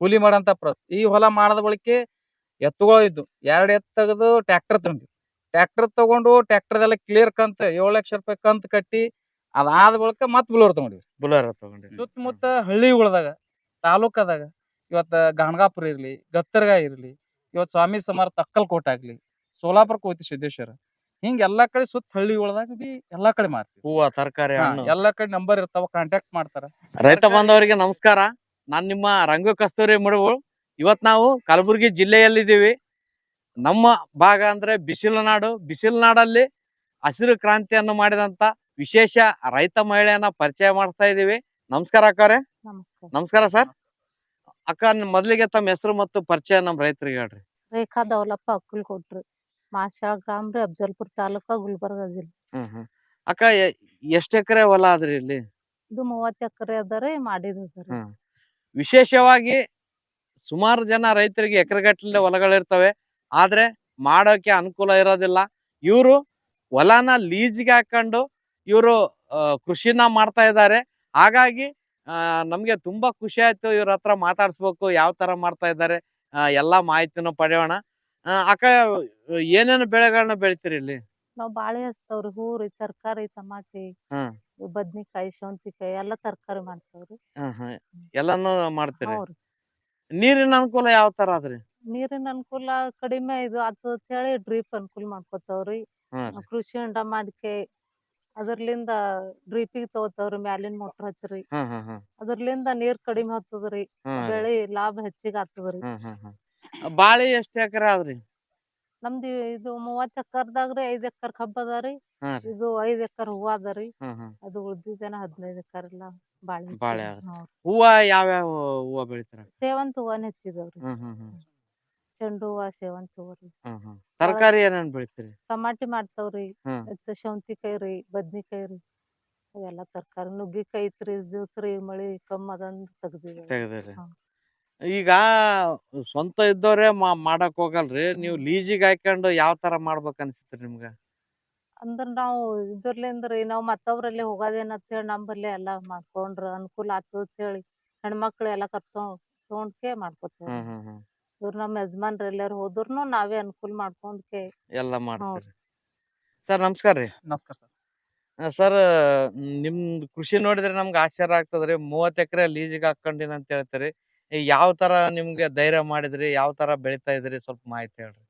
ಕೂಲಿ ಮಾಡಂತ ಪ್ರ ಈ ಹೊಲ ಮಾಡದ ಬಳಿಕೆ ಎತ್ತುಗಳು ಇದ್ದು ಎರಡ್ ಎತ್ತು ತೆಗೆದು ಟ್ರ್ಯಾಕ್ಟರ್ ತಂದ್ವಿ ಟ್ರ್ಯಾಕ್ಟರ್ ತಗೊಂಡು ಟ್ರ್ಯಾಕ್ಟರ್ದೆಲ್ಲ ಕ್ಲಿಯರ್ ಕಂತ ಏಳು ಲಕ್ಷ ರೂಪಾಯಿ ಕಂತ ಕಟ್ಟಿ ಅದಾದ ಬಳಿಕ ಮತ್ ಬುಲೋರ್ ತಗೊಂಡಿವಿ. ಬುಲರ್ ತಗೊಂಡ್ರಿ. ಸುತ್ತಮುತ್ತ ಹಳ್ಳಿಗಳದಾಗ ತಾಲೂಕದಾಗ ಇವತ್ತ ಗಾಣಗಾಪುರ ಇರ್ಲಿ ಗತ್ತರ್ಗ ಇರ್ಲಿ ಇವತ್ ಸ್ವಾಮಿ ಸಮಾರ ತಕ್ಕಲ್ಕೋಟೆ ಆಗ್ಲಿ ಸೋಲಾಪುರ ಕೋತಿ ಸಿದ್ದೇಶ್ವರ ಹಿಂಗ ಎಲ್ಲಾ ಕಡೆ ಸುತ್ತ ಹಳ್ಳಿಗಳದಾಗ ಬಿ ಎಲ್ಲಾ ಕಡೆ ಮಾರ್ತೀವಿ. ಹೂವ ತರಕಾರಿ ಎಲ್ಲಾ ಕಡೆ ನಂಬರ್ ಇರ್ತಾವ ಕಾಂಟ್ಯಾಕ್ಟ್ ಮಾಡ್ತಾರ. ರೈತ ಬಾಂಧವರಿಗೆ ನಮಸ್ಕಾರ. ನಾನ್ ನಿಮ್ಮ ರಂಗ ಕಸ್ತೂರಿ ಮಡುಗಳು ಇವತ್ ನಾವು ಕಲಬುರಗಿ ಜಿಲ್ಲೆಯಲ್ಲಿದ್ದೀವಿ. ನಮ್ಮ ಭಾಗ ಅಂದ್ರೆ ಬಿಸಿಲು ನಾಡು. ಬಿಸಿಲು ನಾಡಲ್ಲಿ ಹಸಿರು ಕ್ರಾಂತಿಯನ್ನು ಮಾಡಿದಂತ ವಿಶೇಷ ರೈತ ಮಹಿಳೆಯನ್ನ ಪರಿಚಯ ಮಾಡ್ತಾ ಇದೀವಿ ನಮಸ್ಕಾರ ಅಕ್ಕವ್ರೆ ನಮಸ್ಕಾರ. ನಮಸ್ಕಾರ ಸರ್. ಅಕ್ಕ ಮೊದಲಿಗೆ ತಮ್ಮ ಹೆಸರು ಮತ್ತು ಪರಿಚಯ ನಮ್ಮ ರೈತರಿಗೆ ಹೇಳ್ರಿ. ರೇಖಾ ದೌಲಪ್ಪ ಅಕ್ಕಲ್ ಕೊಟ್ರಿ ಮಾಶಾಳ ಗ್ರಾಮ ರೀ ಅಫಜಲ್ಪುರ್ ತಾಲೂಕ ಗುಲ್ಬರ್ಗ ಜಿಲ್ಲೆ. ಅಕ್ಕ ಎಷ್ಟು ಎಕರೆ ಹೊಲ ಅದ್ರಿ ಇಲ್ಲಿ? ಇದು ಮೂವತ್ತ್ ಎಕರೆ ಅದ ರೀ ಮಾಡಿದ ಅದ ಹ್ಮ್. ವಿಶೇಷವಾಗಿ ಸುಮಾರು ಜನ ರೈತರಿಗೆ ಎಕರೆಗಟ್ಟಲೆ ಹೊಲಗಳಿರ್ತವೆ ಆದ್ರೆ ಮಾಡೋಕೆ ಅನುಕೂಲ ಇರೋದಿಲ್ಲ. ಇವರು ಹೊಲನ ಲೀಸ್ಗೆ ಹಾಕೊಂಡು ಇವರು ಕೃಷಿನ ಮಾಡ್ತಾ ಇದ್ದಾರೆ. ಹಾಗಾಗಿ ನಮಗೆ ತುಂಬಾ ಖುಷಿ ಆಯ್ತು ಇವ್ರ ಹತ್ರ ಮಾತಾಡ್ಸ್ಬೇಕು ಯಾವ ತರ ಮಾಡ್ತಾ ಇದ್ದಾರೆ ಎಲ್ಲ ಮಾಹಿತಿನೂ ಪಡೆಯೋಣ. ಅಕ್ಕ ಏನೇನು ಬೆಳೆಗಳನ್ನ ಬೆಳಿತೀರಿ ಇಲ್ಲಿ? ನಾವು ಬಾಳೆ ಹಸ್ತವ್ರಿ ಹೂ ರೀ ತರಕಾರಿ ಟಮಾಟಿ ಹ್ಮ್. ಬದ್ನಿಕಾಯಿ ಶೌಂತಿಕಾಯಿ ಎಲ್ಲಾ ತರಕಾರಿ ಮಾಡ್ತೇವ್ರಿ. ಎಲ್ಲಾನು ಮಾಡ್ತೀರಿ? ನೀರಿನ ಅನುಕೂಲ ಯಾವ ತರ ಅದ್ರಿ ನೀರಿನ ಅನುಕೂಲ ಕಡಿಮೆ ಇದು ಅದು ಹೇಳಿ ಡ್ರಿಪ್ ಅನುಕೂಲ ಮಾಡ್ಕೊತಾವ್ರಿ. ರೀ. ಕೃಷಿ ಹೊಂಡ ಮಾಡಿಕೆ ಅದರ್ಲಿಂದ ಡ್ರಿಪಿಗೆ ತಗೋತಾವ್ರಿ ಮ್ಯಾಲಿನ ಮೋಟರ್ ಹಚ್ಚ್ರಿ. ಅದರ್ಲಿಂದ ನೀರ್ ಕಡಿಮೆ ಹತ್ತದ್ರಿ. ರೀ. ಬೆಳಿ ಲಾಭ ಹೆಚ್ಚಿಗೆ ಆಗ್ತದ್ರಿ. ಬಾಳಿ ಎಷ್ಟ್ ಎಕರೆ ಆದ್ರಿ? ನಮ್ದು ಇದು ಮೂವತ್ತ್ ಎಕರ್ದಾಗ್ರಿ ಐದ್ ಎಕರ್ ಕಬ್ಬ ಅದಾರಿ ಹಾ ರೀ. ಇದು ಐದ್ ಎಕರ್ ಹೂವ ಅದಾರಿ ಹ್ಮ್ ಹ್ಮ್. ಅದು ಉಳ್ದಿದ್ದೇನ ಹದಿನೈದ್ ಎಕರ್ ಎಲ್ಲ ಬಾಳೆ ಬಾಳೆ. ಹ್ಞೂ. ಹೂವ ಯಾವ್ಯಾವ ಹೂವ ಬೆಳಿತಾರ? ಸೇವಂತಿ ಹೂವನ್ ಹಚ್ಚಿದೇವ್ರಿ ಹ್ಮ್ ಹ್ಮ್ ಹ್ಮ್. ಚೆಂಡು ಹೂವ ಸೇವಂತಿ ಹೂವ ರೀ. ಹ್ಮ್ ಹ್ಮ್. ತರಕಾರಿ ಏನೇನ್ ಬೆಳಿತೀರಿ? ಟಮಾಟಿ ಮಾಡ್ತಾವ್ರಿ ಹ್ಮ್. ಮತ್ತ ಸೌಂತಿಕಾಯಿ ರೀ ಬದ್ನಿಕಾಯಿ ರೀ. ಅವೆಲ್ಲಾ ತರಕಾರಿ ನುಗ್ಗಿಕಾಯಿ ಐತ್ರಿ ಇಷ್ಟ್ ದಿವ್ಸ ರೀ ಮಳಿ ಕಮ್ಮಿ ಅದಂದ್ ತೆಗ್ದಿವಿ ತೆಗ್ದಿರಿ ಹಾ. ಈಗ ಸ್ವಂತ ಇದ್ದವ್ರೆ ಮಾ- ಮಾಡಕ್ ಹೋಗಲ್ರಿ. ನೀವು ಲೀಜಿಗ್ ಹಾಕೊಂಡು ಯಾವ ತರ ಮಾಡ್ಬೇಕ್ ಅನ್ಸುತ್ತೆ ನಿಮ್ಗ? ಅಂದ್ರ ನಾವು ಇದ್ರಲಿಂದ ರೀ ನಾವ್ ಮತ್ತೊಬ್ರಲ್ಲಿ ಹೋಗೋದೇನ ಅಂತ ಹೇಳಿ ನಮ್ಮಲ್ಲಿ ಎಲ್ಲಾ ಮಾಡ್ಕೊಂಡ್ರ ಅನುಕೂಲ ಆತು ಅಂತ ಹೇಳಿ ಹೆಣ್ಮಕ್ಳು ಎಲ್ಲಾ ಕರ್ಕೊಂಡ್ ತಗೊಂಡ್ಕೆ ಮಾಡ್ಕೊತೇವ್ರಿ ಹ್ಮ್ ಹ್ಮ್ ಹ್ಮ್. ಇವ್ರ ನಮ್ಮ ಯಜಮಾನ್ರ ಎಲ್ಲಾರು ಹೋದ್ರುನು ನಾವೇ ಅನುಕೂಲ ಮಾಡ್ಕೊಂಡ್ಕೆ ಎಲ್ಲಾ ಮಾಡ್ತೀರಿ. ಸರ್ ನಮಸ್ಕಾರ ರೀ. ನಮಸ್ಕಾರ ಸರ್. ಸರ್ ನಿಮ್ದು ಕೃಷಿ ನೋಡಿದ್ರೆ ನಮ್ಗೆ ಆಶ್ಚರ್ಯ ಆಗ್ತದ್ರಿ. ಮೂವತ್ತ್ ಎಕರೆ ಲೀಜಿಗೆ ಹಾಕೊಂಡಿನ ಅಂತ ಹೇಳ್ತೀರಿ. ಯಾವ ತರ ನಿಮ್ಗೆ ಧೈರ್ಯ ಮಾಡಿದ್ರಿ? ಯಾವ ತರ ಬೆಳಿತಾ ಇದ್ರಿ? ಸ್ವಲ್ಪ ಮಾಹಿತಿ ಹೇಳ್ರಿ.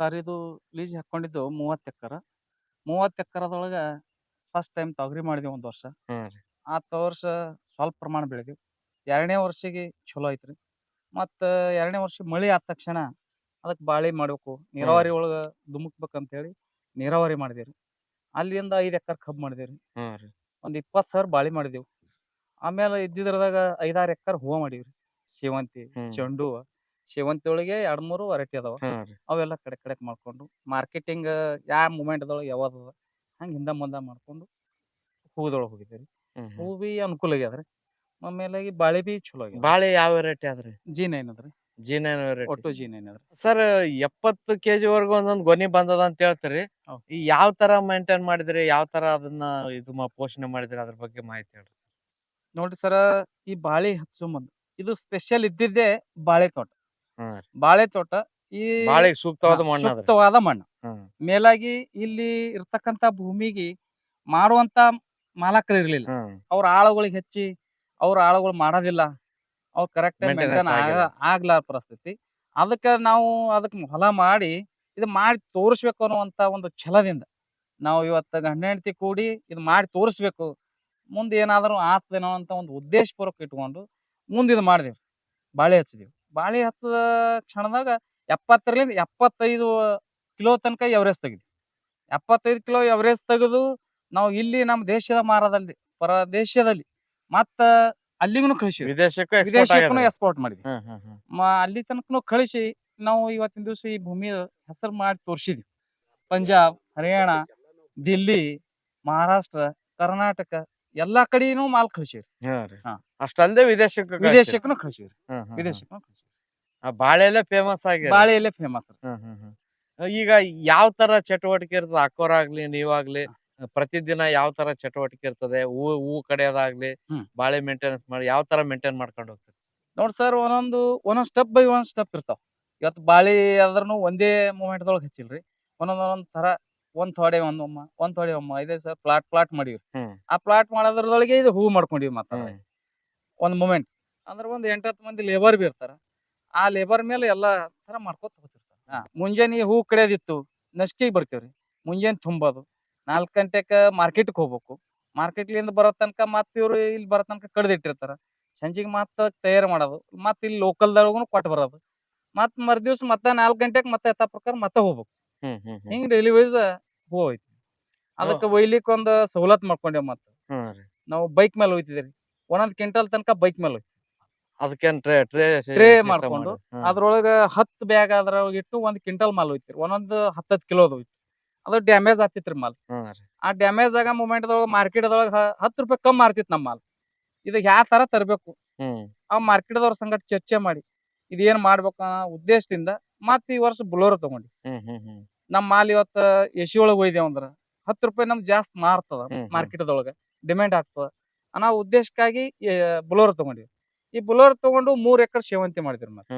ಸರ್ ಇದು ಲೀಸ್ ಹಾಕೊಂಡಿದ್ದು ಮೂವತ್ತು ಎಕರ. ಮೂವತ್ತು ಎಕರದೊಳಗ ಫಸ್ಟ್ ಟೈಮ್ ತೊಗರಿ ಮಾಡಿದ್ವಿ ಒಂದ್ ವರ್ಷ. ಹ್ಮ್. ಆ ವರ್ಷ ಸ್ವಲ್ಪ ಪ್ರಮಾಣ ಬೆಳೆದಿವಿ. ಎರಡನೇ ವರ್ಷಿಗೆ ಚಲೋ ಐತ್ರಿ. ಮತ್ತ ಎರಡನೇ ವರ್ಷ ಮಳಿ ಆದ ತಕ್ಷಣ ಅದಕ್ಕೆ ಬಾಳಿ ಮಾಡ್ಬೇಕು. ನೀರಾವರಿ ಒಳಗ ಧುಮುಕ್ಬೇಕಂತ ಹೇಳಿ ನೀರಾವರಿ ಮಾಡಿದೇವ್ರಿ. ಅಲ್ಲಿಂದ ಐದ್ ಎಕರ್ ಕಬ್ಬು ಮಾಡಿದೇವ್ರಿ. ಒಂದ್ ಇಪ್ಪತ್ತು ಸಾವಿರ ಬಾಳಿ ಮಾಡಿದೆವು. ಆಮೇಲೆ ಇದ್ದಿದ್ರದಾಗ ಐದಾರು ಎಕರ್ ಹೂವ ಮಾಡೀವ್ರಿ. ಸೇವಂತಿ ಹ್ಮ್. ಚೆಂಡು ಹೂವ ಸೇವಂತಿ ಒಳಗೆ ಎರಡ್ ಮೂರು ವೆರೈಟಿ ಅದಾವ. ರೀ. ಅವೆಲ್ಲ ಕಡೆ ಕಡೆ ಮಾಡ್ಕೊಂಡು ಮಾರ್ಕೆಟಿಂಗ್ ಯಾವ ಮೂಮೆಂಟ್ದೊಳಗೆ ಯಾವಾಗ ಅದ ಹಂಗ ಹಿಂದ ಮುಂದ ಮಾಡ್ಕೊಂಡು ಹೂದೊಳಗೆ ಹೋಗಿದ್ದೇವೆ ಹ್ಮ್ ಹೂ ಹ್ಮ್. ಬಿ ಅನುಕೂಲ ಆಗ್ಯದ್ರಿ ಆಮೇಲೆ ಈ ಬಾಳೆ ಬಿ ಚಲೋ ಬಾಳೆ ಯಾವ ವೆರೈಟಿ ಆದ್ರಿ ಜಿ ನೈನ್ ಅದ್ರಿ ಜೀನ ವೆರೈಟಿ ಒಟ್ಟು ಜಿ ನೈನ್ ಅದ್ರಿ ಸರ್ ಎಪ್ಪತ್ತು ಕೆಜಿ ವರ್ಗು ಒಂದೊಂದ್ ಗೊನಿ ಬಂದದ ಅಂತ ಹೇಳ್ತೀರಿ. ಹೌದ್. ಈ ಯಾವ ತರ ಮೇಂಟೈನ್ ಮಾಡಿದ್ರಿ ಯಾವ ತರ ಅದನ್ನ ಇದು ಮಾ- ಪೋಷಣೆ ಮಾಡಿದ್ರಿ ಅದ್ರ ಬಗ್ಗೆ ಮಾಹಿತಿ ಹೇಳ್ರಿ ನೋಡ್ರಿ ಸರ ಈ ಬಾಳೆ ಹಚ್ಚೋ ಮುಂದ್ ಇದು ಸ್ಪೆಷಲ್ ಇದ್ದಿದ್ದೆ ಬಾಳೆ ತೋಟ ಬಾಳೆ ತೋಟ ಈ ಬಾಳೆ ಸೂಕ್ತವಾದ ಮಣ್ಣು ಸೂಕ್ತವಾದ ಮಣ್ಣು. ಮೇಲಾಗಿ ಇಲ್ಲಿ ಇರ್ತಕ್ಕಂತ ಭೂಮಿಗೆ ಮಾಡುವಂತ ಮಾಲಕರು ಇರ್ಲಿಲ್ಲ. ಅವ್ರ ಆಳುಗಳಿಗೆ ಹೆಚ್ಚಿ ಅವ್ರ ಆಳುಗಳು ಮಾಡೋದಿಲ್ಲ. ಅವ್ರು ಕರೆಕ್ಟ್ ಮೇಂಟೈನ್ ಆಗಿಲ್ಲ. ಆಗ್ಲ ಪರಿಸ್ಥಿತಿ. ಅದಕ್ಕೆ ನಾವು ಅದಕ್ಕೆ ಹೊಲ ಮಾಡಿ ಇದು ಮಾಡಿ ತೋರಿಸ್ಬೇಕು ಅನ್ನುವಂತ ಒಂದು ಛಲದಿಂದ ನಾವು ಇವತ್ತ ಗಂಡ ಹೆಂಡತಿ ಕೂಡಿ ಇದು ಮಾಡಿ ತೋರಿಸ್ಬೇಕು. ಮುಂದೆ ಏನಾದರೂ ಆತದೇನೋ ಅಂತ ಒಂದು ಉದ್ದೇಶಪೂರ್ವಕ ಇಟ್ಕೊಂಡು ಮುಂದೆ ಇದು ಮಾಡಿದೆವು. ಬಾಳೆ ಹಚ್ಚಿದೆವು ಬಾಳೆ ಹಚ್ಚದ ಕ್ಷಣದಾಗ ಎಪ್ಪತ್ತರಿಂದ ಎಪ್ಪತ್ತೈದು ಕಿಲೋ ತನಕ ಎವರೇಜ್ ತೆಗೆದು ಎಪ್ಪತ್ತೈದು ಕಿಲೋ ಎವರೇಜ್ ತೆಗೆದು ನಾವು ಇಲ್ಲಿ ನಮ್ಮ ದೇಶದ ಮಾರದಲ್ಲಿ ಪರ ದೇಶದಲ್ಲಿ ಮತ್ತ ಅಲ್ಲಿಗೂ ಕಳಿಸಿ ವಿದೇಶಕ್ಕೂ ವಿದೇಶಕ್ಕೂ. ಎಕ್ಸ್ಪೋರ್ಟ್ ಮಾಡಿದ್ವಿ. ಅಲ್ಲಿ ತನಕನು ಕಳಿಸಿ ನಾವು ಇವತ್ತಿನ ದಿವಸ ಈ ಭೂಮಿ ಹೆಸರು ಮಾಡಿ ತೋರಿಸಿದ್ವಿ. ಪಂಜಾಬ್ ಹರಿಯಾಣ ದಿಲ್ಲಿ ಮಹಾರಾಷ್ಟ್ರ ಕರ್ನಾಟಕ ಎಲ್ಲಾ ಕಡೆನೂ ಮಾಲ್ ಕಳಿಸಿವ್ರಿ. ಹಾ. ಅಷ್ಟಲ್ದೆ ವಿದೇಶಕ್ಕೂ ಕಳ್ಸಿರಿ. ವಿದೇಶಕ್ಕೂ ಕಳಿಸಿವ್ರಿ ಹ್ಮ್ ಹ್ಮ್ ಹ್ಮ್. ವಿದೇಶಕ್ಕೂ ಕಳಿಸಿವ್ರಿ ಆ ಬಾಳೆಲೆ ಫೇಮಸ್ ಆಗಿ ಎಲೆ ಫೇಮಸ್ ಹ್ಮ್ ಹ್ಮ್ ಹ್ಮ್. ಈಗ ಯಾವ ತರ ಚಟುವಟಿಕೆ ಇರ್ತದೆ ಅಕ್ಕೋರಾಗ್ಲಿ ನೀವಾಗ್ಲಿ ಪ್ರತಿದಿನ ಯಾವ ತರ ಚಟುವಟಿಕೆ ಇರ್ತದೆ ಹೂ ಹೂ ಕಡೆಯೋದಾಗ್ಲಿ ಹ್ಮ್. ಬಾಳೆ ಮೇಂಟೆನೆನ್ಸ್ ಮಾಡಿ ಯಾವ ತರ ಮೇಂಟೈನ್ ಮಾಡ್ಕೊಂಡು ಹೋಗ್ತೀರಿ ನೋಡ್ ಸರ್ ಒಂದೊಂದು ಒಂದೊಂದ್ ಸ್ಟೆಪ್ ಬೈ ಒಂದ್ ಸ್ಟೆಪ್ ಇರ್ತಾವ ಇವತ್ತು ಬಾಳಿ ಆದ್ರೂ ಒಂದೇ ಮೂಮೆಂಟ್ ದೊಳಗೆ ಹಚ್ಚಿಲ್ರಿ ಒಂದೊಂದ್ ಒಂದೊಂದ್ ತರ ಒಂದ್ ಥೋಡೆ ಒಂದ್ ಒಮ್ಮ ಒಂದ್ ಥೋಡೆ ಒಮ್ಮ ಇದೆ ಸರ್ ಪ್ಲಾಟ್ ಪ್ಲಾಟ್ ಮಾಡಿವ್ರಿ. ಹ್ಮ್. ಆ ಪ್ಲಾಟ್ ಮಾಡೋದ್ರೊಳಗೆ ಇದು ಹೂ ಮಾಡ್ಕೊಂಡಿವಿ ಮತ್ತ ಹ್ಮ್. ಒಂದ್ ಮೂಮೆಂಟ್ ಅಂದ್ರ ಒಂದ್ ಎಂಟತ್ತು ಮಂದಿ ಲೇಬರ್ ಬಿ ಇರ್ತಾರ. ಆ ಲೇಬರ್ ಮೇಲೆ ಎಲ್ಲಾ ತರ ಮಾಡ್ಕೊತ ಹೋಗ್ತೀವಿ ಸರ್ ಮುಂಜಾನೆ ಹೂ ಕಡಿಯೋದಿತ್ತು ನಸ್ಕಿಗೆ ಬರ್ತೇವ್ರಿ. ಮುಂಜಾನೆ ತುಂಬೋದು. ನಾಲ್ಕು ಗಂಟೆಕ ಮಾರ್ಕೆಟ್ಗೆ ಹೋಗ್ಬೇಕು. ಮಾರ್ಕೆಟ್ಲಿಂದ ಬರೋ ತನಕ ಮತ್ತೆ ಇವ್ರು ಇಲ್ಲಿ ಬರೋ ತನಕ ಕಡ್ದಿಟ್ಟಿರ್ತಾರ. ಸಂಜಿಗೆ ಮತ್ತ ತಯಾರು ಮಾಡೋದು ಮತ್ತೆ ಇಲ್ಲಿ ಲೋಕಲ್ದೊಳಗೂ ಕೊಟ್ಟು ಬರೋದು. ಮತ್ತ್ ಮರ್ದಿವ್ಸ ಮತ್ತೆ ನಾಲ್ಕು ಗಂಟೆಗೆ ಮತ್ತೆ ಯಥಾ ಪ್ರಕಾರ ಮತ್ತೆ ಹೋಗ್ಬೇಕು. ಹಿಂಗ್ ಡೈಲಿ ವೈಸ್ ಹೂ ಹೋಯ್ತು ಅದಕ್ಕೆ ಒಯ್ಲಿಕ್ಕೆ ಒಂದ್ ಸವಲತ್ ಮಾಡ್ಕೊಂಡೇವ್ ಮತ್ತ. ನಾವು ಬೈಕ್ ಮೇಲೆ ಹೋಯ್ತಿದ್ರಿ ಒಂದೊಂದ್ ಕ್ವಿಂಟಲ್ ತನಕ ಬೈಕ್ ಮೇಲೆ ಹೋಯ್ತು. ಅದಕ್ಕೇನ್ ಟ್ರೇ ಟ್ರೇ ಮಾಡ್ಕೊಂಡು ಅದ್ರೊಳಗ ಹತ್ತು ಬ್ಯಾಗ್ ಅದ್ರೊಳಗೆ ಇಟ್ಟು ಒಂದ್ ಕ್ವಿಂಟಲ್ ಮಾಲ್ ಹೋಯ್ತಿರಿ ಒಂದೊಂದು ಹತ್ತತ್ ಕಿಲೋದ್ ಹೋಯ್ತು. ಅದು ಡ್ಯಾಮೇಜ್ ಆಗ್ತಿತ್ರಿ ಮಾಲ್ ಆ ಡ್ಯಾಮೇಜ್ ಆಗ ಮೂಮೆಂಟ್ ದೊಳಗ ಮಾರ್ಕೆಟ್ ದೊಳಗ ಹತ್ತು ರೂಪಾಯಿ ಕಮ್ಮಿ ಮಾರ್ತಿತ್ ನಮ್ಮ ಮಾಲ್ ಇದಕ್ ಯಾವ ತರ ತರಬೇಕು. ಆ ಮಾರ್ಕೆಟ್ ದವ್ರ ಸಂಗಟ ಚರ್ಚೆ ಮಾಡಿ. ಇದೇನ್ ಮಾಡ್ಬೇಕು ಉದ್ದೇಶದಿಂದ ಮತ್ತ ಈ ವರ್ಷ ಬುಲೋರ್ ತಗೊಂಡಿ ನಮ್ ಮಾಲ್ ಇವತ್ತ ಎಸಿ ಒಳಗ್ ಒಯ್ದೇವ್ ಅಂದ್ರ ಹತ್ತು ರೂಪಾಯಿ ನಮ್ಗೆ ಜಾಸ್ತಿ ಮಾರ್ತದ ಹ್ಮ್, ಹ್ಮ್. ಮಾರ್ಕೆಟ್ ದೊಳಗ ಡಿಮ್ಯಾಂಡ್ ಆಗ್ತದ ಅನ್ನೋ ಉದ್ದೇಶಕ್ಕಾಗಿ ಬುಲೋರ್ ತಗೊಂಡಿವಿ. ಈ ಬುಲೋರ್ ತಗೊಂಡು ಮೂರ್ ಎಕರೆ ಸೇವಂತಿ ಮಾಡಿದ್ರಿ ಮತ್ತೆ.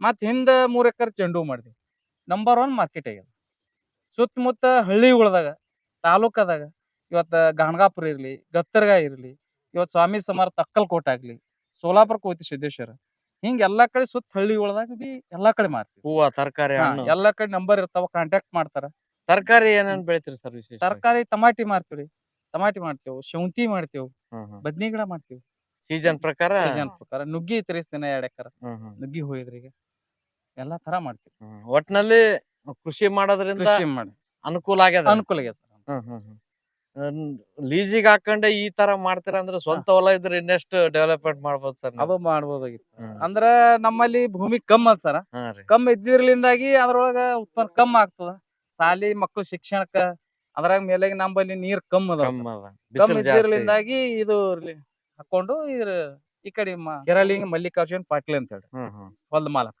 ಮತ್ ಹಿಂದ ಮೂರ್ ಎಕರೆ ಚೆಂಡು ಮಾಡಿದ್ವಿ. ನಂಬರ್ ಒನ್ ಮಾರ್ಕೆಟ್ ಆಗ್ಯದ. ಸುತ್ತಮುತ್ತ ಹಳ್ಳಿಗಳದಾಗ ತಾಲೂಕದಾಗ ಇವತ್ತ ಗಾಣಗಾಪುರ ಇರ್ಲಿ ಗತ್ತರ್ಗ ಇರ್ಲಿ ಇವತ್ ಸ್ವಾಮಿ ಸಮರ್ಥ ತಕ್ಕಲ್ಕೋಟ್ ಆಗ್ಲಿ ಸೋಲಾಪುರ ಕೋತಿ ಸಿದ್ದೇಶ್ವರ. ಹಿಂಗ ಎಲ್ಲಾ ಕಡೆ ಸುತ್ತ ಹಳ್ಳಿಗಳದಾಗ ಬಿ ಎಲ್ಲಾ ಕಡೆ ಮಾರ್ತೀವಿ ಹೂವ ತರಕಾರಿ ಹಾ, ಹಣ್ಣು. ಎಲ್ಲಾ ಕಡೆ ನಂಬರ್ ಇರ್ತಾವ ಕಾಂಟ್ಯಾಕ್ಟ್ ಮಾಡ್ತಾರ. ತರಕಾರಿ ಏನೇನ್ ಬೆಳಿತೀರಿ ಸರ್ ವಿಶೇಷ? ತರಕಾರಿ ಟಮಾಟಿ ಮಾಡ್ತೀವಿ ಟಮಾಟಿ ಮಾಡ್ತೇವ್ ಶೌಂತಿ ಮಾಡ್ತೇವ್ ಬದ್ನಿ ಗಿಡ ಮಾಡ್ತೇವ್. ಸೀಸನ್ ಪ್ರಕಾರ? ಸೀಸನ್ ಪ್ರಕಾರ. ನುಗ್ಗಿ ತಿರ್ಸ್ತಿನ ಎರಡ್ ಎಕರ. ಹ್ಮ್, ಹ್ಮ್, ನುಗ್ಗಿ ಹೋಗಿದ್ರಿ ಈಗ. ಎಲ್ಲಾ ತರ ಮಾಡ್ತೀವಿ. ಹ್ಮ್. ಒಟ್ನಲ್ಲಿ ಕೃಷಿ ಮಾಡೋದ್ರಿಂದ ಕೃಷಿ ಮಾಡಿ ಅನುಕೂಲ ಆಗ್ಯದ? ಅನುಕೂಲ ಆಗ್ಯದ ಸರ್. ಹ್ಮ್ ಹ್ಮ್ ಹ್ಮ್. ಲೀಸಿಗ್ ಹಾಕೊಂಡೆ ಈ ತರ ಮಾಡ್ತೀರ ಅಂದ್ರೆ ಸ್ವಂತ ಹೊಲ ಇದ್ರೆ ಇನ್ನೆಷ್ಟು ಡೆವಲಪ್ಮೆಂಟ್ ಮಾಡ್ಬೋದು ಸರ್ ಅದು ಮಾಡ್ಬೋದಾಗಿತ್ತು. ಅಂದ್ರ ನಮ್ಮಲ್ಲಿ ಭೂಮಿ ಕಮ್ಮ ಅದ ಸರ್. ಕಮ್ ಕಮ್ಮಿ ಇದ್ದಿರ್ಲಿಂದಾಗಿ ಅದ್ರೊಳಗ ಉತ್ಪನ್ನ ಕಮ್ಮಿ ಆಗ್ತದ. ಸಾಲಿ ಮಕ್ಕಳು ಶಿಕ್ಷಣಕ್ಕ ಅದ್ರಾಗ ಮೇಲೆ ನಮ್ಮಲ್ಲಿ ನೀರ್ ಕಮ್ಮಿ ಅದ. ಬಿಸಿಲು ಇದ್ದಿರ್ಲಿಂದಾಗಿ ಇದು ಹಾಕೊಂಡು ಇದ್ರ ಈ ಕಡೆ ಕೆರಳಿ ಮಲ್ಲಿಕಾರ್ಜುನ್ ಪಾಟೀಲ್ ಅಂತ ಹೇಳಿ. ಹೊಲ್ದ ಮಾಲಕ.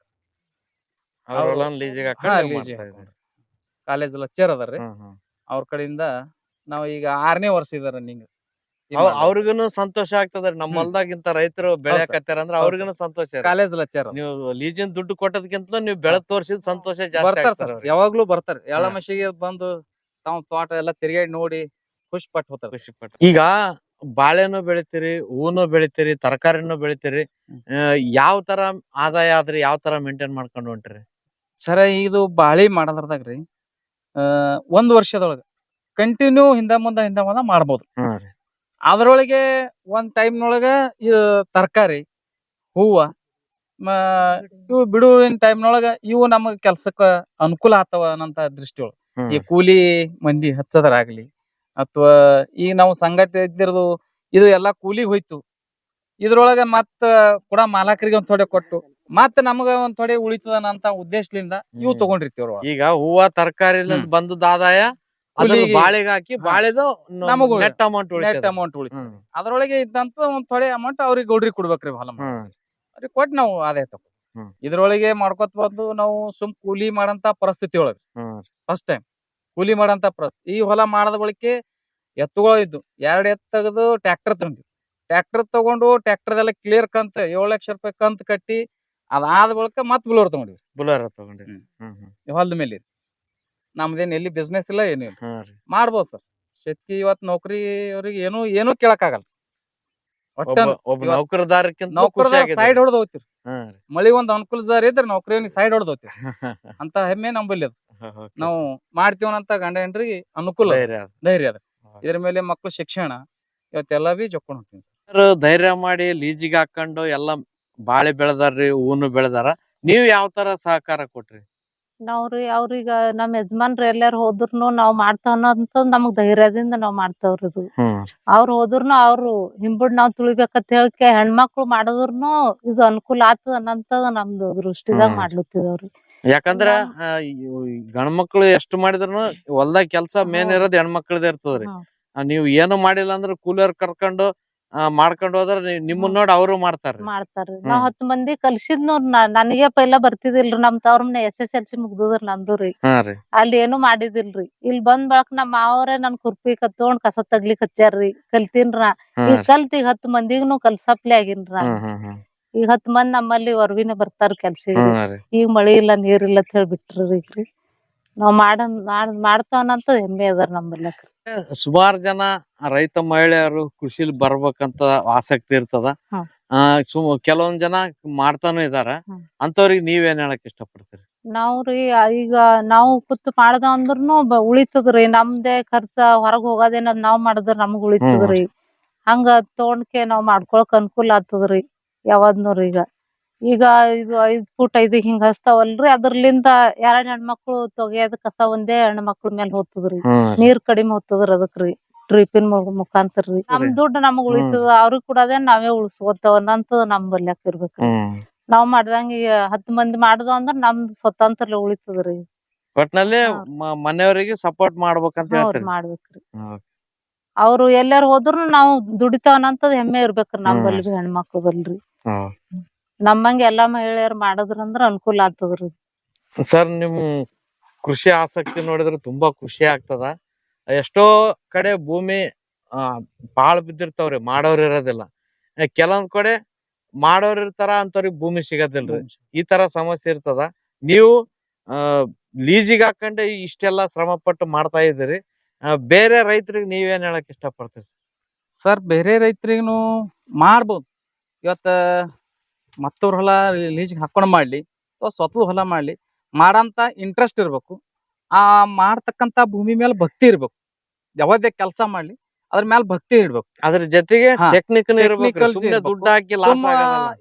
College lecture ಅದಾರ್ರಿ. ಅವ್ರ ಕಡೆಯಿಂದ ನಾವು ಈಗ ಆರನೇ ವರ್ಷ ಇದಾರ ರನ್ನಿಂಗ್ ಅವ್- ಅವ್ರಿಗೂನು ಸಂತೋಷ ಆಗ್ತದ್ರಿ. ನಮ್ಮ. ಹೊಲ್ದಾಗಿಂತ ರೈತರು ಬೆಳೆಯಕತ್ತಾರ ಅಂದ್ರೆ ಅವ್ರಿಗೂನು ಸಂತೋಷ. ಕಾಲೇಜ್ ಲೆಕ್ಚರ್ ನೀವು ಲೀಜಿನ್ ದುಡ್ಡು ಕೊಟ್ಟದಕ್ಕಿಂತ ನೀವು ಬೆಳೆ ತೋರ್ಸಿದ್ ಸಂತೋಷ ಬರ್ತಾರ. ಯಾವಾಗ್ಲೂ ಬರ್ತಾರ. ಎಳಮಶಿಗೆ ಬಂದು ತಾವ್ ತೋಟ ಎಲ್ಲಾ ತಿರ್ಗಾಡಿ ನೋಡಿ ಖುಷಿ ಪಟ್ಟು ಹೋಗ್ತಾರೆ ಖುಷಿ ಪಟ್ಟು. ಈಗ ಬಾಳೆನು ಬೆಳಿತೀರಿ ಹೂನು ಬೆಳಿತೀರಿ ತರಕಾರಿನು ಬೆಳಿತೀರಿ. ಯಾವ ತರ ಆದಾಯ ಆದ್ರಿ ಯಾವ ತರ ಮೇಂಟೈನ್ ಮಾಡ್ಕೊಂಡು ಹೊಂಟ್ರಿ? ಸರ ಇದು ಬಾಳಿ ಮಾಡೋದ್ರದಾಗ್ರಿ ಆ ಒಂದ್ ವರ್ಷದೊಳಗ. ಕಂಟಿನ್ಯೂ ಹಿಂದ ಮುಂದ ಹಿಂದ ಮುಂದ ಮಾಡ್ಬೋದು ರೀ ಅದ್ರೊಳಗೆ ಒಂದ್ ಟೈಮ್ನೊಳಗ ತರಕಾರಿ ಹೂವ ಮ- ಇವು ಬಿಡುವಿನ ಟೈಮ್ನೊಳಗ ಇವು ನಮಗ್ ಕೆಲ್ಸಕ್ಕ ಅನುಕೂಲ ಆತವ ಅನ್ನಂತ ದೃಷ್ಟಿಯೊಳಗ ಹ್ಮ್. ಈ ಕೂಲಿ ಮಂದಿ ಹಚ್ಚದ್ರಾಗ್ಲಿ ಅಥವಾ ಈಗ ನಾವು ಸಂಘಟ ಇದ್ದಿರೋದು ಇದು ಎಲ್ಲಾ ಕೂಲಿ ಹೋಯ್ತು ಇದ್ರೊಳಗ ಮತ್ತ ಕೂಡ ಮಾಲಕರಿಗೆ ಒಂದ್ ಥೋಡೆ ಕೊಟ್ಟು ಮತ್ತ ನಮಗ ಒಂದ್ ಥೋಡೆ ಉಳಿತದ ಅಂತ ಉದ್ದೇಶದಿಂದ ಇವು ಹ್ಮ್. ತಗೊಂಡಿರ್ತೀವ್ರ ಈಗ ಹೂವ ತರಕಾರಿ ಹ್ಮ್. ಬಂದದ ಆದಾಯ ಅದನ್ನ ಕೂಲಿಗೆ- ಬಾಳೆಗೆ ಹಾಕಿ ಹಾ. ಬಾಳೆದು ನಮಗೂ ನೆಟ್ ಅಮೌಂಟ್ ನೆಟ್ ಉಳಿತದ ಅಮೌಂಟ್ ಉಳಿತದ. ಹ್ಮ್. ಅದ್ರೊಳಗೆ ಇದ್ದಂತ ಒಂದ್ ತೊಳೆ ಅಮೌಂಟ್ ಅವ್ರಿಗೆ ಗೌಡ್ರಿ ಕೊಡ್ಬೇಕ್ರಿ ಹೊಲ ಹ್ಮ್. ಅವ್ರಿಗೆ ಕೊಟ್ಟು ನಾವು ಆದಾಯ ತಗೋ. ಹ್ಮ್. ಇದ್ರೊಳಗೆ ಮಾಡ್ಕೊತ ಬಂದು ನಾವು ಸುಮ್ ಕೂಲಿ ಮಾಡಂತ ಪರಿಸ್ಥಿತಿ ಒಳಗ. ಹ್ಮ್. ಫಸ್ಟ್ ಟೈಮ್ ಕೂಲಿ ಮಾಡಂತ ಪರಿಸ್ಥಿತಿ ಈ ಹೊಲ ಮಾಡದ ಬಳಿಕೆ ಎತ್ತುಗಳು ಇದ್ದು ಎರಡ್ ಎತ್ತು ತೆಗೆದು ಟ್ರ್ಯಾಕ್ಟರ್ ತಂದ್ವಿ. ಟ್ರ್ಯಾಕ್ಟರ್ ತಗೊಂಡು ಟ್ರ್ಯಾಕ್ಟರ್ದೆಲ್ಲ ಕ್ಲಿಯರ್ ಕಂತ ಏಳು ಲಕ್ಷ ರೂಪಾಯಿ ಕಂತ್ ಕಟ್ಟಿ ಅದಾದ ಬಳಿಕ ಮತ್ ಬ್ಲೋರ್ ತಗೊಂಡ್ವಿ. ಬುಲಾರ ತಗೊಂಡ್ರಿ. ಹ್ಮ್. ಹ್ಮ್ ಹ್ಮ್. ಈ ಹೊಲದ ಮೇಲೆ. ನಮ್ದೇನ್ ಎಲ್ಲಿ ಬಿಸ್ನೆಸ್ ಇಲ್ಲ ಏನು ಇಲ್ಲ. ರೀ. ಮಾಡ್ಬೋದು ಸರ್. ಶೆಟ್ಟಿ ಇವತ್ ನೌಕರಿ ಅವ್ರಿಗೆ ಏನು ಏನು ಕೇಳಕ್ಕಾಗಲ್ಲ. ಒಟ್ಟ ಒಬ್ಬ ಒಬ್ಬ ಇವತ್ತು ನೌಕರದಾರಕ್ಕಿಂತ ಖುಷಿ ನೌಕರದಾರ ಆಗಿದೆ ಸೈಡ್ ಹೊಡೆದ್ ರೀ. ಮಳಿ ಒಂದ್ ಅನುಕೂಲ ಜಾರಿ ಇದ್ರೆ ನೌಕರಿ ಸೈಡ್ ಹೊಡೆದ್ ಹೋಗ್ತಿರಿ ಅಂತ ಹೆಮ್ಮೆ ನಂಬಲ್ಲಿ ಅದು. Okay, ನಾವು ಮಾಡ್ತೀವನ ಮಾಡ್ತೀವನಂತ ಗಂಡ ಹೆಂಡ್ರಿಗೆ ಅನುಕೂಲ ಅದ, ಧೈರ್ಯ ಅದ. ಧೈರ್ಯ ಅದ. ಹಾ. ಇದ್ರ ಮೇಲೆ ಮಕ್ಳು ಶಿಕ್ಷಣ ಇವತ್ತೆಲ್ಲ ಬಿ ಜೊಕೊಂಡ್ ಹೋಗ್ತೀನಿ ಸರ್ ಧೈರ್ಯ ಮಾಡಿ ಲೀಜಿಗೆ ಹಾಕೊಂಡು ಎಲ್ಲ ಬಾಳೆ ಬೆಳೆದಾರ್ರಿ ಹೂನು ಬೆಳೆದಾರ. ನೀವ್ ಯಾವ ತರ ಸಹಕಾರ ಕೊಟ್ರಿ? ನಾವ್ರಿ ಅವ್ರೀಗ ನಮ್ ಯಜಮಾನ್ರ ಎಲ್ಲಾರು ಹೋದ್ರುನು ನಾವ್ ಮಾಡ್ತಾವ ಅನ್ನೋಂತ ನಮಗ್ ಧೈರ್ಯದಿಂದ ನಾವ್ ಮಾಡ್ತಾವ್ರಿ ಇದು ಅವ್ರ ಹೋದ್ರುನು ಅವ್ರು ಹಿಂಬುಡ್ ನಾವ್ ತುಳಿಬೇಕಂತ ಹೇಳ್ಕೆ ಹೆಣ್ಮಕ್ಳು ಮಾಡಿದ್ರುನು ಇದು ಅನುಕೂಲ ಆತದ ಅನ್ನಂತದ ನಮ್ದು ದೃಷ್ಟಿದಾಗ. ಮಾಡ್ಲತ್ತಿದವ್ರಿ ಯಾಕಂದ್ರ ಗಂಡ್ಮಕ್ಳು ಎಷ್ಟು ಮಾಡಿದ್ರು ಹೊಲ್ದಾಗ ಕೆಲ್ಸ ಮೇನ್. ಇರೋದ್ ಹೆಣ್ಮಕ್ಳದ ಇರ್ತದ್ರಿ. ನೀವ್ ಏನು ಮಾಡಿಲ್ಲ ಅಂದ್ರ ಕೂಲಿಯರ್ ಕರ್ಕೊಂಡು ಮಾಡ್ಕೊಂಡ್ ಹೋದ್ರ ನಿಮ್ಮನ್ ನೋಡಿ ಅವರು ಮಾಡ್ತಾರ ಹ್ಮ್. ನಾವ್ ಹತ್ತ್ ಮಂದಿ ಕಲ್ಸಿದ್ನು ನನಗೆ ಪೈಲ ಬರ್ತಿದಿಲ್ರಿ ನಮ್ ತವ್ರ ಮನೆ ಎಸ್ ಎಸ್ ಎಲ್ ಸಿ ಮುಗ್ದದ್ರಿ ನಂದು ರೀ. ಹಾ ರೀ. ಅಲ್ಲಿ ಏನು ಮಾಡಿದಿಲ್ರಿ ಇಲ್ಲಿ ಬಂದ್ ಬಳಕ ನಮ್ ಮಾವ್ರೆ ನನ್ ಕುರ್ಪಿ ಕತ್ತೊಂಡ್ ಕಸ ತಗ್ಲಿಕ್ ಹಚ್ಚಾರ್ರಿ ಕಲ್ತೀನ್ರ ಈಗ. ಕಲ್ತ್ ಈಗ ಹತ್ತ್ ಮಂದಿಗ್ನು ಕಲ್ಸಪ್ಲೆ ಆಗಿನ್ರ ಈಗ ಹತ್ತ್ ಮಂದಿ ನಮ್ಮಲ್ಲಿ ಹೊರಗಿನ ಬರ್ತಾರ ರೀ. ಈಗ ಮಳಿ ಇಲ್ಲ ನೀರ್ ಇಲ್ಲ ಅಂತ ಹೇಳಿ ಬಿಟ್ರಿ ಈಗ್ರಿ ನಾವ್ ಮಾಡ್ ಮಾಡ್ತಾವನಂತ ಹೆಮ್ಮೆ ಅದಾರ ನಮ್ಮಲ್ಲಿ ಸುಮಾರು ಜನ ರೈತ ಮಹಿಳೆಯರು ಕೃಷಿಲಿ ಬರ್ಬೇಕಂತ ಆಸಕ್ತಿ ಇರ್ತದ. ಆ ಸುಮ್ ಕೆಲವೊಂದ್ ಜನ ಮಾಡ್ತಾನು ಇದಾರ. ಹ್ಮ್. ಅಂತವ್ರಿಗೆ ನೀವೇನ್ ಹೇಳಕ್ ಇಷ್ಟಪಡ್ತೀರಿ? ನಾವ್ರಿ ಈಗ ನಾವು ಕೂತ್ ಮಾಡ್ದ ಅಂದ್ರನು ಬ- ಉಳಿತದ್ರಿ ನಮ್ದೇ ಖರ್ಚ ಹೊರಗ್ ಹೋಗೋದೇನ ನಾವ್ ಮಾಡಿದ್ರ ನಮ್ಗ್ ಉಳಿತದ್ರಿ ಹಂಗ ತಗೊಂಡ್ಕೆ ನಾವ್ ಮಾಡ್ಕೊಳಕ್ ಅನುಕೂಲ ಆಗ್ತದ್ರಿ ಯಾವಾದ್ನೂರ್ ಈಗ. ಈಗ ಇದು ಐದ್ ಫುಟ್ ಐದು ಹಿಂಗ್ ಹಚ್ತಾವಲ್ರಿ ಅದ್ರಲಿಂದ ಎರಡ್ ಹೆಣ್ಮಕ್ಳು ತೊಗೆಯೋದ್ ಕಸ ಒಂದೇ ಹೆಣ್ಮಕ್ಳ ಮೇಲೆ ಹೋಗ್ತದ್ರಿ. ನೀರ್ ಕಡಿಮೆ ಹೋಗ್ತದ್ರಿ ಅದಕ್ರಿ ಡ್ರಿಪಿನ್ ಮುಖಾಂತರ ರೀ. ನಮ್. ದುಡ್ಡು ನಮಗ್ ಉಳಿತದ ಅವ್ರಿಗೆ ಅದೇ ನಾವೇ ಉಳಿಸ್ಕೋತಾವ ಅಂತ ನಮ್ ಬಲ್ಯಾಕ್ ಇರ್ಬೇಕ್ರಿ. ನಾವ್ ಮಾಡ್ದಂಗ ಈಗ ಹತ್ತ್ ಮಂದಿ ಮಾಡ್ದೋ ಅಂದ್ರ ನಮ್ದ್ ಸ್ವತಂತ್ರ ಉಳಿತದ್ರಿ. ಒಟ್ನಲ್ಲಿ ಮನೆಯವರಿಗೆ ಸಪೋರ್ಟ್ ಮಾಡ್ಬೇಕಂತ ಹೇಳ್ತೀರಿ. ಮಾಡ್ಬೇಕ್ರಿ. ಅವ್ರು ಎಲ್ಲಾರು ಹೋದ್ರು ನಾವು ದುಡಿತಾವನಂತದ್ ಹೆಮ್ಮೆ ಇರ್ಬೇಕ್ರಿ ನಮ್. ಬಲ್ಲಿ ಹೆಣ್ಮಕ್ಳು ಬಲ್ರಿ. ನಮ್ಮಂಗ ಎಲ್ಲಾ ಮಹಿಳೆಯರು ಮಾಡದ್ರಂದ್ರ ಅನುಕೂಲ ಆಗ್ತದ್ರಿ. ಸರ್ ನಿಮ್ ಕೃಷಿ ಆಸಕ್ತಿ ನೋಡಿದ್ರೆ ತುಂಬಾ ಖುಷಿ ಆಗ್ತದ. ಎಷ್ಟೋ ಕಡೆ ಭೂಮಿ ಆ ಪಾಳ್ ಬಿದ್ದಿರ್ತಾವ್ರಿ ಮಾಡೋರ್ ಇರೋದಿಲ್ಲ. ಆ, ಕೆಲವೊಂದ್ ಕಡೆ ಮಾಡೋರ್ ಇರ್ತಾರ ಅಂತವ್ರಿಗೆ ಭೂಮಿ ಸಿಗೋದಿಲ್ರಿ. ಈ ತರ ಸಮಸ್ಯೆ ಇರ್ತದ. ನೀವು ಆ ಲೀಜಿಗೆ ಹಾಕೊಂಡೆ ಇಷ್ಟೆಲ್ಲ ಶ್ರಮ ಪಟ್ಟು ಮಾಡ್ತಾ ಇದ್ದೀರಿ. ಆ, ಬೇರೆ ರೈತರಿಗೆ ನೀವೇನ್ ಹೇಳಕ್ ಇಷ್ಟಪಡ್ತೀರಿ ಸರ್? ಸರ್ ಬೇರೆ ರೈತರಿಗೂ ಮಾಡ್ಬೋದು. ಇವತ್ತ ಮತ್ತವ್ರ ಹೊಲ ಲೀಸ್ಗೆ ಹಾಕೊಂಡ್ ಮಾಡ್ಲಿ ಅಥವಾ ಸ್ವತಃ ಹೊಲ ಮಾಡ್ಲಿ ಮಾಡಂತ ಇಂಟ್ರೆಸ್ಟ್ ಇರಬೇಕು. ಆ ಮಾಡ್ತಕ್ಕಂತ ಭೂಮಿ ಮೇಲೆ ಭಕ್ತಿ ಇರ್ಬೇಕು. ಯಾವುದೇ ಕೆಲಸ ಮಾಡ್ಲಿ ಅದ್ರ ಮೇಲೆ ಭಕ್ತಿ ಇಡ್ಬೇಕು ಅದ್ರ ಜೊತೆಗೆ ಟೆಕ್ನಿಕ್ ಇರ್ಬೇಕು ಇರ್ಬೇಕು.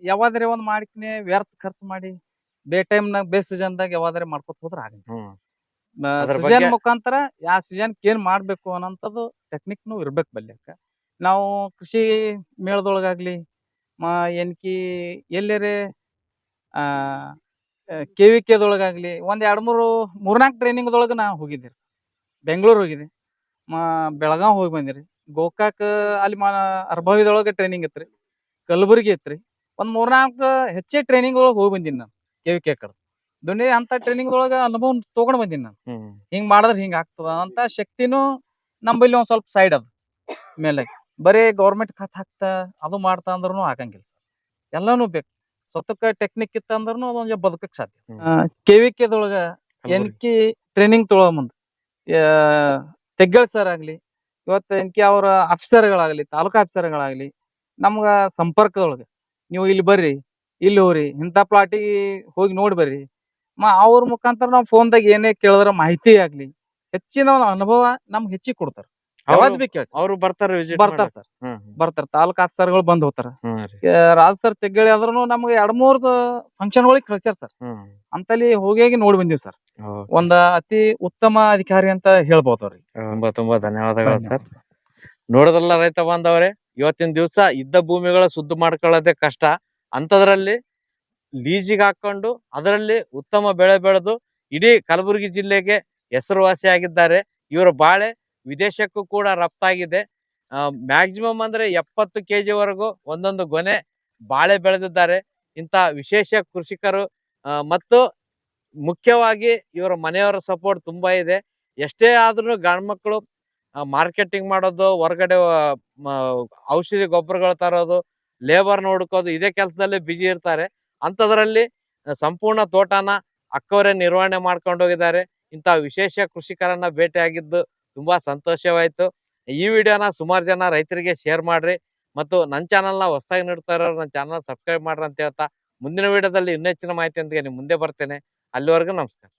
ಯಾವಾದ್ರೆ ಒಂದ್ ಮಾಡಿಕೆ ವ್ಯರ್ಥ ಖರ್ಚು ಮಾಡಿ ಬೇ ಟೈಮ್ನಾಗ ಬೇ ಸೀಸನ್ದಾಗ ಯಾವಾದ್ರೆ ಮಾಡ್ಕೊತ ಹೋದ್ರ ಆಗಲ್ಲ. ಸೀಸನ್ ಮುಖಾಂತರ ಯಾವ ಸೀಸನ್ ಏನ್ ಮಾಡ್ಬೇಕು ಅನ್ನೋಂಥದ್ದು ಟೆಕ್ನಿಕ್ನು ಇರ್ಬೇಕು ಬಲ್ಯಾಕ ನಾವು ಕೃಷಿ ಮೇಳದೊಳಗಾಗ್ಲಿ ಮ ಎನ್ಕಿ ಎಲ್ಲೇರೆ ಆ ಕೆ ವಿ ಕೆದೊಳಗಾಗಲಿ ಒಂದ್ ಎರಡ್ ಮೂರು ಮೂರ್ನಾಲ್ಕು ಟ್ರೈನಿಂಗ್ದೊಳಗೆ ನಾ ಹೋಗಿದ್ದೆ ರೀ ಬೆಂಗಳೂರು ಹೋಗಿದ್ದೆ. ಮಾ ಬೆಳಗಾವ್ ಹೋಗಿ ಬಂದಿರಿ. ಗೋಕಾಕ್ ಅಲ್ಲಿ ಮಾ ಅರ್ಭವಿದೊಳಗೆ ಟ್ರೈನಿಂಗ್ ಇತ್ರಿ. ಕಲಬುರ್ಗಿ ರೀ ಒಂದ್ ಮೂರ್ನಾಲ್ಕು ಹೆಚ್ಚೆ ಟ್ರೈನಿಂಗ್ ಒಳಗೆ ಹೋಗಿ ಬಂದೀನಿ ನಾನು ಕೆ ವಿ ಕೆ ಕಡೆ. ದುಂಡಿ ಅಂತ ಟ್ರೈನಿಂಗ್ ಒಳಗ ಅನುಭವ ತಗೊಂಡ್ ಬಂದೀನಿ ನಾನು. ಹಿಂಗೆ ಹಿಂಗ್ ಮಾಡಿದ್ರೆ ಹಿಂಗ್ ಆಗ್ತದ ಅಂತ ಶಕ್ತಿನೂ ನಂಬಲ್ಲಿ ಒಂದ್ ಸ್ವಲ್ಪ ಸೈಡ್ ಅದ ಮೇಲೆ ಬರೀ ಗೌರ್ಮೆಂಟ್ ಖಾತೆ ಹಾಕ್ತಾ ಅದು ಮಾಡ್ತಾ ಅಂದ್ರೂ ಆಗಂಗಿಲ್ಲ ಸರ್ ಎಲ್ಲಾನು ಬೇಕು. ಸ್ವತಕ್ಕ ಟೆಕ್ನಿಕ್ ಇತ್ತ ಅಂದ್ರೂ ಅದೊಂದು ಬದುಕಕ್ ಸಾಧ್ಯ. ಕೆವಿ ಕೆ ವಿ ಕೆದೊಳಗ ಎನ್ ಕಿ ಟ್ರೈನಿಂಗ್ ತೊಳೋ ಮುಂದೆ. ತೆಗ್ಗಳ್ ಸರ್ ಆಗ್ಲಿ ಇವತ್ತು ಎನ್ ಕೆ ಅವರ ಆಫೀಸರ್ಗಳಾಗ್ಲಿ ತಾಲೂಕಾ ಆಫೀಸರ್ಗಳಾಗ್ಲಿ ನಮ್ಗ ಸಂಪರ್ಕದೊಳಗೆ ನೀವು ಇಲ್ಲಿ ಬರ್ರಿ ಇಲ್ಲಿ ಹೋಗ್ರಿ ಇಂಥ ಪ್ಲಾಟಿಗೆ ಹೋಗಿ ನೋಡಿ ಬರ್ರಿ. ಮ ಅವ್ರ ಮುಖಾಂತರ ನಾವು ಫೋನ್ದಾಗ ಏನೇ ಕೇಳಿದ್ರೆ ಮಾಹಿತಿ ಆಗ್ಲಿ ಹೆಚ್ಚಿನ ಅನುಭವ ನಮ್ಗೆ ಹೆಚ್ಚಿಗೆ ಕೊಡ್ತಾರ. ಯಾವಾಗ್ ಬೇಕು ಕೇಳಿ ಅವ್ರು ಬರ್ತಾರೆ ವಿಸಿಟ್ ಬರ್ತಾರ ಸರ್. ಬರ್ತಾರ ತಾಲೂಕಾ ಆಫೀಸರ್ಗಳು ಬಂದ್ ಹೋಗ್ತಾರ. ರಾಜ ಸರ್ ತೆಗ್ಗಳಿ ಆದ್ರೂ ನಮ್ಗೆ ಎರಡ್ ಮೂರ್ ಫಂಕ್ಷನ್ ಗಳಿಗೆ ಕಳ್ಸ್ಯಾರ ಸರ್. ಅಂತಲ್ಲಿ ಹೋಗಿ ನೋಡಿ ಬಂದಿವಿ ಸರ್. ಒಂದ ಅತಿ ಉತ್ತಮ ಅಧಿಕಾರಿ ಅಂತ ಹೇಳ್ಬೋದು ಅವ್ರಿ ತುಂಬಾ ತುಂಬಾ ಧನ್ಯವಾದಗಳು ಸರ್. ನೋಡೋದಲ್ಲ ರೈತ ಬಾಂಧವರೇ ಇವತ್ತಿನ ದಿವಸ ಇದ್ದ ಭೂಮಿಗಳ ಶುದ್ಧ ಮಾಡ್ಕೊಳ್ಳೋದೇ ಕಷ್ಟ. ಅಂತದ್ರಲ್ಲಿ ಲೀಜಿಗೆ ಹಾಕೊಂಡು ಅದರಲ್ಲಿ ಉತ್ತಮ ಬೆಳೆ ಬೆಳೆದು ಇಡೀ ಕಲಬುರಗಿ ಜಿಲ್ಲೆಗೆ ಹೆಸರುವಾಸಿಯಾಗಿದ್ದಾರೆ. ಇವರ ಬಾಳೆ ವಿದೇಶಕ್ಕೂ ಕೂಡ ರಫ್ತಾಗಿದೆ. ಮ್ಯಾಕ್ಸಿಮಮ್ ಅಂದ್ರೆ ಎಪ್ಪತ್ತು ಕೆ ವರೆಗೂ ಒಂದೊಂದು ಗೊನೆ ಬಾಳೆ ಬೆಳೆದಿದ್ದಾರೆ. ಇಂಥ ವಿಶೇಷ ಕೃಷಿಕರು ಮತ್ತು ಮುಖ್ಯವಾಗಿ ಇವರ ಮನೆಯವರ ಸಪೋರ್ಟ್ ತುಂಬಾ ಇದೆ. ಎಷ್ಟೇ ಆದ್ರೂ ಗಂಡ್ಮಕ್ಳು ಮಾರ್ಕೆಟಿಂಗ್ ಮಾಡೋದು, ಹೊರಗಡೆ ಔಷಧಿ ಗೊಬ್ಬರಗಳು ತರೋದು ಲೇಬರ್ ನೋಡ್ಕೋದು ಇದೇ ಕೆಲಸದಲ್ಲಿ ಬಿಜಿ ಇರ್ತಾರೆ. ಅಂಥದ್ರಲ್ಲಿ ಸಂಪೂರ್ಣ ತೋಟನ ಅಕ್ಕವರೇ ನಿರ್ವಹಣೆ ಮಾಡ್ಕೊಂಡು ಹೋಗಿದ್ದಾರೆ ಇಂಥ ವಿಶೇಷ ಕೃಷಿಕರನ್ನ ಭೇಟಿಯಾಗಿದ್ದು ತುಂಬಾ ಸಂತೋಷವಾಯ್ತು. ಈ ವಿಡಿಯೋನ ಸುಮಾರು ಜನ ರೈತರಿಗೆ ಶೇರ್ ಮಾಡ್ರಿ ಮತ್ತು ನನ್ನ ಚಾನಲ್ನ ಹೊಸದಾಗಿ ನೋಡ್ತಾ ಇರೋರು ನನ್ನ ಚಾನಲ್ ಸಬ್ಸ್ಕ್ರೈಬ್ ಮಾಡ್ರಿ ಅಂತ ಹೇಳ್ತಾ ಮುಂದಿನ ವಿಡಿಯೋದಲ್ಲಿ ಇನ್ನೂ ಹೆಚ್ಚಿನ ಮಾಹಿತಿಯೊಂದಿಗೆ ನಿಮ್ಮ ಮುಂದೆ ಬರ್ತೇನೆ. ಅಲ್ಲಿವರೆಗೂ ನಮಸ್ಕಾರ.